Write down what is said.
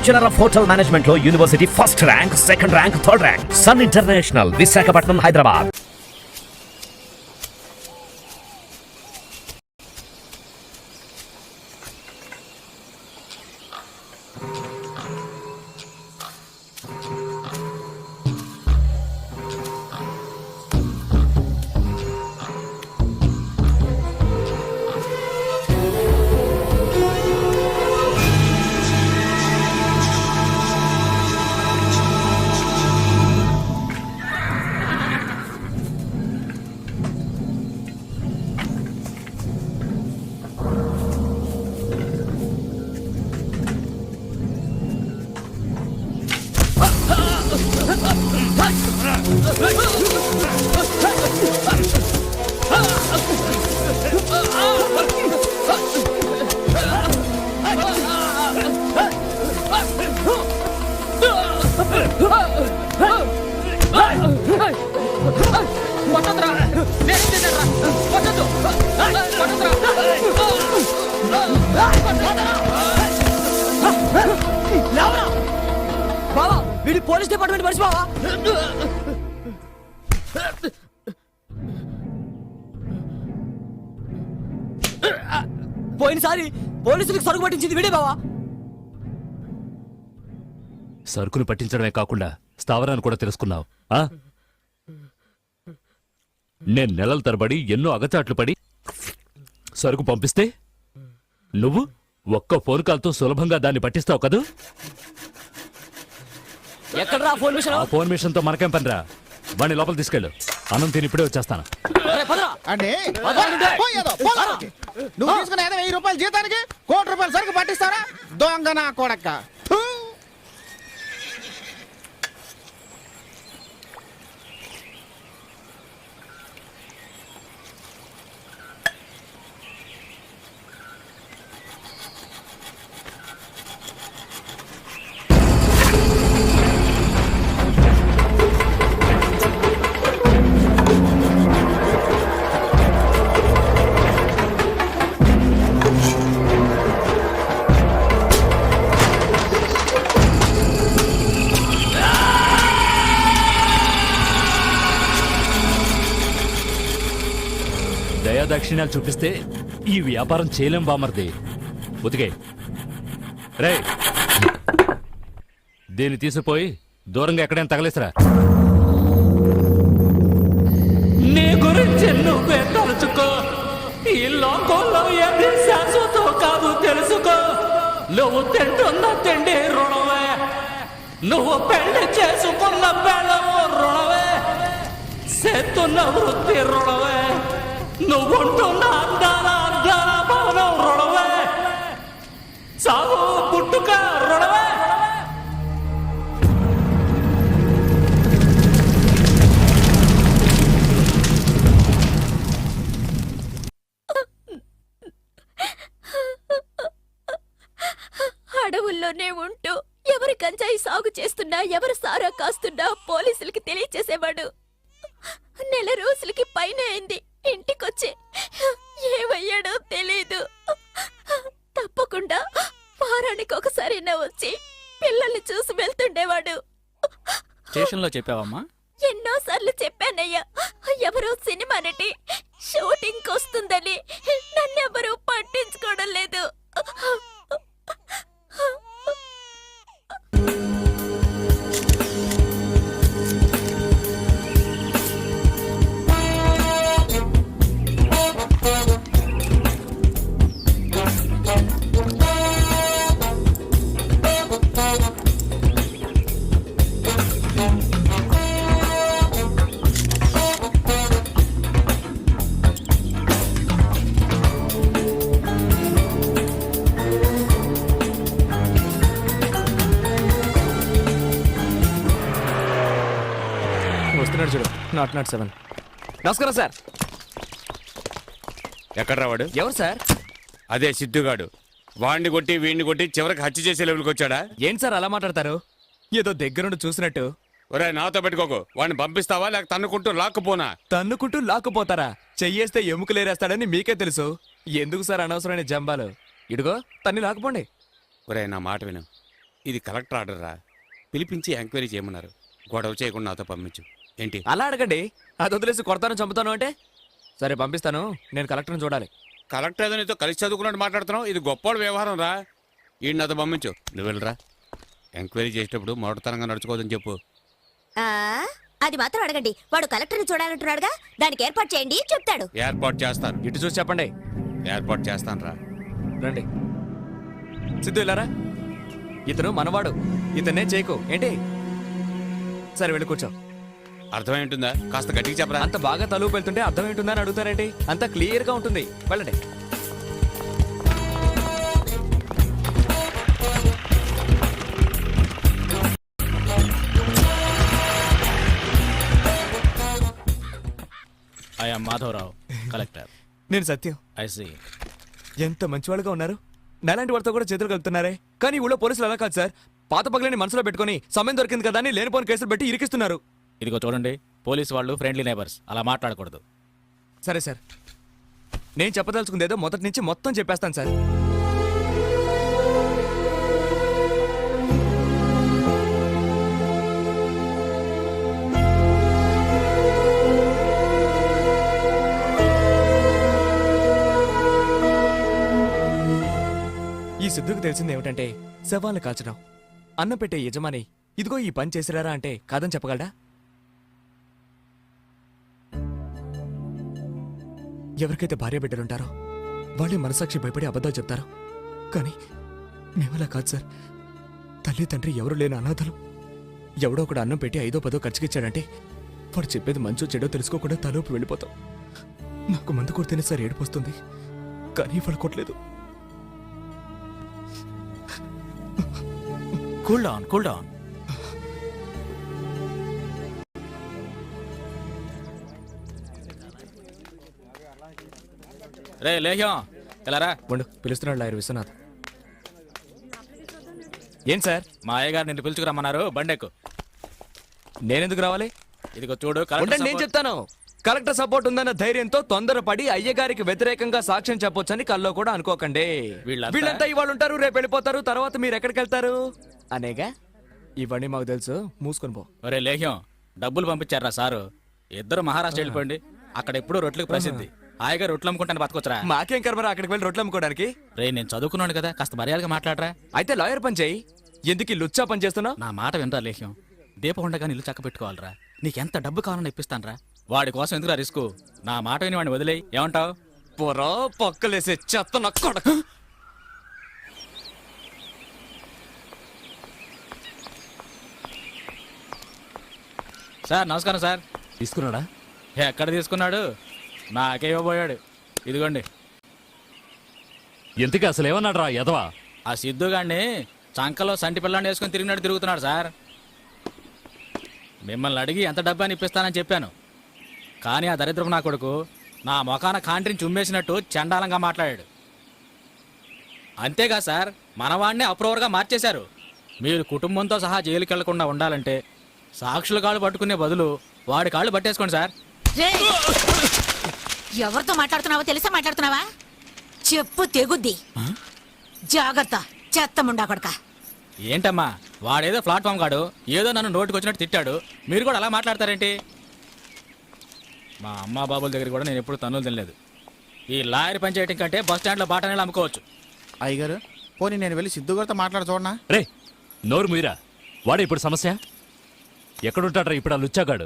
Bachelor of hotel మేనేజ్మెంట్లో university first rank second rank third rank. Sun International Visakhapatnam Hyderabad. అటువంటి మనిషి బావా? పోయినసారి పోలీసులకు సరుకు పట్టించింది వీడే బావా? సరుకును పట్టించడమే కాకుండా స్థావరాన్ని కూడా తెలుసుకున్నావు ఆ? నేను నెలల తరబడి ఎన్నో అగచాట్లు పడి సరుకు పంపిస్తే నువ్వు ఒక్క ఫోన్ కాల్తో సులభంగా దాన్ని పట్టిస్తావు కదూ? ఎక్కడరా ఫోన్ మిషన్? ఆ ఫోన్ మిషన్తో మనకేం పనిరా. వాడిని లోపల తీసుకెళ్ళు. అన్నం తిని ఇప్పుడే వచ్చేస్తాను. అంటే. నువ్వు తీసుకున్న ఏదో వెయ్యి రూపాయల జీతానికి కోటి రూపాయల సరుకు పట్టిస్తారా దొంగ నా కొడక్క దక్షిణాలు చూపిస్తే ఈ వ్యాపారం చేయలేం బామర్ది. ఉతికే. రే దీన్ని తీసుకుపోయి దూరంగా ఎక్కడైనా తగలేసరా. నీ గురించి నువ్వే తలుచుకో. ఈ లోకంలో ఏది శాశ్వతం కాదు తెలుసుకో. నువ్వు తింటున్న తిండి రుణమే. నువ్వు పెళ్ళి చేసుకున్న బెళ్ళము రుణమే. చేస్తున్న వృత్తి రుణమే. అందాల అందాల భవనం రుణమే. సాగు పుట్టుక రుణమే. అడవుల్లోనే ఉంటూ ఎవరి గంజాయి సాగు చేస్తున్నా ఎవరు సారా కాస్తున్నా పోలీసులకి తెలియచేసేవాడు. నెల రోజులకి పైన అయింది. ఇంటికొచ్చి ఏమయ్యాడో తెలీదు. తప్పకుండా వారానికి ఒకసారైనా వచ్చి పిల్లల్ని చూసి వెళ్తుండేవాడు. స్టేషన్లో చెప్పావమ్మా? ఎన్నోసార్లు చెప్పానయ్యా. ఎవరో సినిమా నటి షూటింగ్ వస్తుందని నన్నెవరూ పట్టించుకోవడం లేదు. వస్తున్నాడు చూడు. నాట్ నాట్ సెవెన్ నమస్కారం సార్. ఎక్కడ వాడు? ఎవరు సార్? అదే సిద్ధుగాడు. వాడిని కొట్టి వీడిని కొట్టి చివరికి హత్య చేసే లెవెల్కి వచ్చాడా? ఏంటి సార్ అలా మాట్లాడతారు? ఏదో దగ్గరుండి చూసినట్టు. ఒరే నాతో పెట్టుకోకు. వాడిని పంపిస్తావా? లేక తన్నుకుంటూ లాక్కుపోనా? తన్నుకుంటూ లాక్కుపోతారా? చెయ్యేస్తే ఎముకలేరేస్తాడని మీకే తెలుసు. ఎందుకు సార్ అనవసరమైన జంబాలు? ఇడుగో తన్ని లాక్కుపోండి. ఒరే నా మాట విను. ఇది కలెక్టర్ ఆర్డర్ రా పిలిపించి ఎంక్వైరీ చేయమన్నారు. గొడవ చేయకుండా నాతో పంపించు. ఏంటి? అలా అడగండి. అది వదిలేసి కొడతాను చంపుతాను అంటే? సరే పంపిస్తాను. నేను కలెక్టర్ని చూడాలి. కలెక్టర్ ఏదో నీతో కలిసి చదువుకున్నట్టు మాట్లాడుతున్నావు? ఇది గొప్ప వ్యవహారం రా. ఈ నాతో పంపించు. నువ్వు వెళ్ళరా. ఎంక్వైరీ చేసేటప్పుడు మొదటితనంగా నడుచుకోవద్దని చెప్పు. ఆ, అది మాత్రం అడగండి. వాడు కలెక్టర్ని చూడాలంటున్నాడుగా దానికి ఏర్పాటు చేయండి చెప్తాడు. ఏర్పాటు చేస్తాను. ఇటు చూసి చెప్పండి. ఏర్పాటు చేస్తాను రా. రండి. సిద్ధు ఇలారా ఇతను మనవాడు. ఇతనే చేయకు. ఏంటి? సరే వెళ్ళి కూర్చో. అర్థమై ఉంటుందా కాస్త గట్టిగా చెప్పరా? అంత బాగా తలుపు వెళ్తుంటే అర్థం ఏంటుందని అడుగుతారేంటి? అంత క్లియర్గా ఉంటుంది. వెళ్ళండి. ఐఎమ్ మాధవరావు కలెక్టర్ నేను సత్యం. ఐ సి ఎంత మంచివాళ్ళుగా ఉన్నారు? నాలాంటి వాడితో కూడా చేతులు కలుపుతున్నారే? కానీ ఊళ్ళో పోలీసులు అలా కాదు సార్. పాత పగలని మనసులో పెట్టుకొని సమయం దొరికింది కదా అని లేనిపోని కేసులు పెట్టి ఇరికిస్తున్నారు. ఇదిగో చూడండి పోలీస్ వాళ్ళు ఫ్రెండ్లీ నైబర్స్ అలా మాట్లాడకూడదు. సరే సార్. నేను చెప్పదలుచుకుంది ఏదో మొదటి నుంచి మొత్తం చెప్పేస్తాను సార్. ఈ సిద్ధుకు తెలిసింది ఏమిటంటే శవాలను కాల్చడం. అన్నం పెట్టే యజమాని ఇదిగో ఈ పని చేసిరారా అంటే కాదని చెప్పగలడా? ఎవరికైతే భార్య బిడ్డలుంటారో వాళ్ళే మనసాక్షి భయపడి అబద్ధాలు చెప్తారు. కానీ మేమలా కాదు సార్. తల్లి తండ్రి ఎవరు లేని అనాథలు. ఎవడో ఒకడు అన్నం పెట్టి ఐదో పదో ఖర్చుకిచ్చాడంటే వాడు చెప్పేది మంచో చెడో తెలుసుకోకుండా తలోపు వెళ్ళిపోతాం. నాకు మందు కొడితేనే సార్ ఏడిపోస్తుంది కానీ ఇవాళ కొట్టలేదు. కూల్ డౌన్ కూల్ డౌన్ రే లేహ్యం. ఇలా రా ఉండు పిలుస్తున్నాడు లాయర్ విశ్వనాథ్. ఏం సార్? మా అయ్యగారు నిన్ను పిలుచుకురమ్మన్నారు. బండెక్కు. నేనెందుకు రావాలి? ఇదిగో చూడు కలెక్టర్ ఉండండి నేను చెప్తాను. కలెక్టర్ సపోర్ట్ ఉందన్న ధైర్యంతో తొందరపడి అయ్యగారికి వ్యతిరేకంగా సాక్ష్యం చెప్పొచ్చని కల్లో కూడా అనుకోకండి. వీళ్ళంతా- వీళ్ళంతా ఇవాళ ఉంటారు రేపు వెళ్ళిపోతారు తర్వాత మీరు ఎక్కడికి వెళ్తారు అనేగా? ఇవన్నీ మాకు తెలుసు. మూసుకొని పో. ఒరే లేహ్యం డబ్బులు పంపించారా సారు? ఇద్దరు మహారాష్ట్ర వెళ్ళిపోండి. అక్కడ ఎప్పుడూ రొట్లకు ప్రసిద్ధి. హాయిగా రొట్లు అమ్ముకుంటాను బతకొచ్చరా. మాకేం కర్మరా అక్కడికి వెళ్ళి రొట్లు అమ్ముకోవడానికి? రే నేను చదువుకున్నాను కదా కాస్త మర్యాదగా మాట్లాడరా. అయితే లాయర్ పని చేయి. ఎందుకు ఈ లుచ్చా పని చేస్తున్నావు? నా మాట వినరా లేహ్యం. దీపం ఉండగా ఇల్లు చక్క పెట్టుకోవాలరా నీకెంత డబ్బు కావాలని ఇప్పిస్తానరా. వాడి కోసం ఎందుకురా రిస్క్? నా మాట విని వాడిని వదిలేయి. ఏమంటావు? పొరా పక్కలేసే చెత్త నా కొడక. సార్ నమస్కారం సార్. తీసుకున్నాడా? ఎక్కడ తీసుకున్నాడు? నాకే ఇవ్వబోయాడు. ఇదిగోండి. ఎందుకు అసలు ఏమన్నాడు రా యదవా? ఆ సిద్ధుగాడిని చంకలో సంటి పిల్లని వేసుకొని తిరిగినట్టు తిరుగుతున్నాడు సార్. మిమ్మల్ని అడిగి ఎంత డబ్బాని ఇప్పిస్తానని చెప్పాను. కానీ ఆ దరిద్రపు నా కొడుకు నా మొఖాన కాంట్రిని చుమ్మేసినట్టు చండాలంగా మాట్లాడాడు. అంతేగా సార్ మనవాడిని అప్రూవర్గా మార్చేశారు. మీరు కుటుంబంతో సహా జైలుకి వెళ్ళకుండా ఉండాలంటే సాక్షుల కాళ్ళు పట్టుకునే బదులు వాడి కాళ్ళు పట్టేసుకోండి సార్! ఎవరితో మాట్లాడుతున్నావో తెలిసా? మాట్లాడుతున్నావా? చెప్పు తెగుద్ది. జాగ్రత్త. చెత్త ముండా కొడక. ఏంటమ్మా? వాడేదో ప్లాట్ఫామ్ కాడు ఏదో నన్ను నోటికి వచ్చినట్టు తిట్టాడు. మీరు కూడా అలా మాట్లాడతారేంటి? మా అమ్మా బాబుల దగ్గర కూడా నేను ఎప్పుడు తన్నులు తినలేదు. ఈ లాయర్ పని చేయటం కంటే బస్ స్టాండ్లో బాటనే అమ్ముకోవచ్చు. అయ్యగారు పోనీ నేను వెళ్ళి సిద్ధు గారితో మాట్లాడ చూడనా? రే నోరు మీరా వాడే ఇప్పుడు సమస్య? ఎక్కడుంటాడ్రా ఇప్పుడు ఆ లుచ్చాగాడు?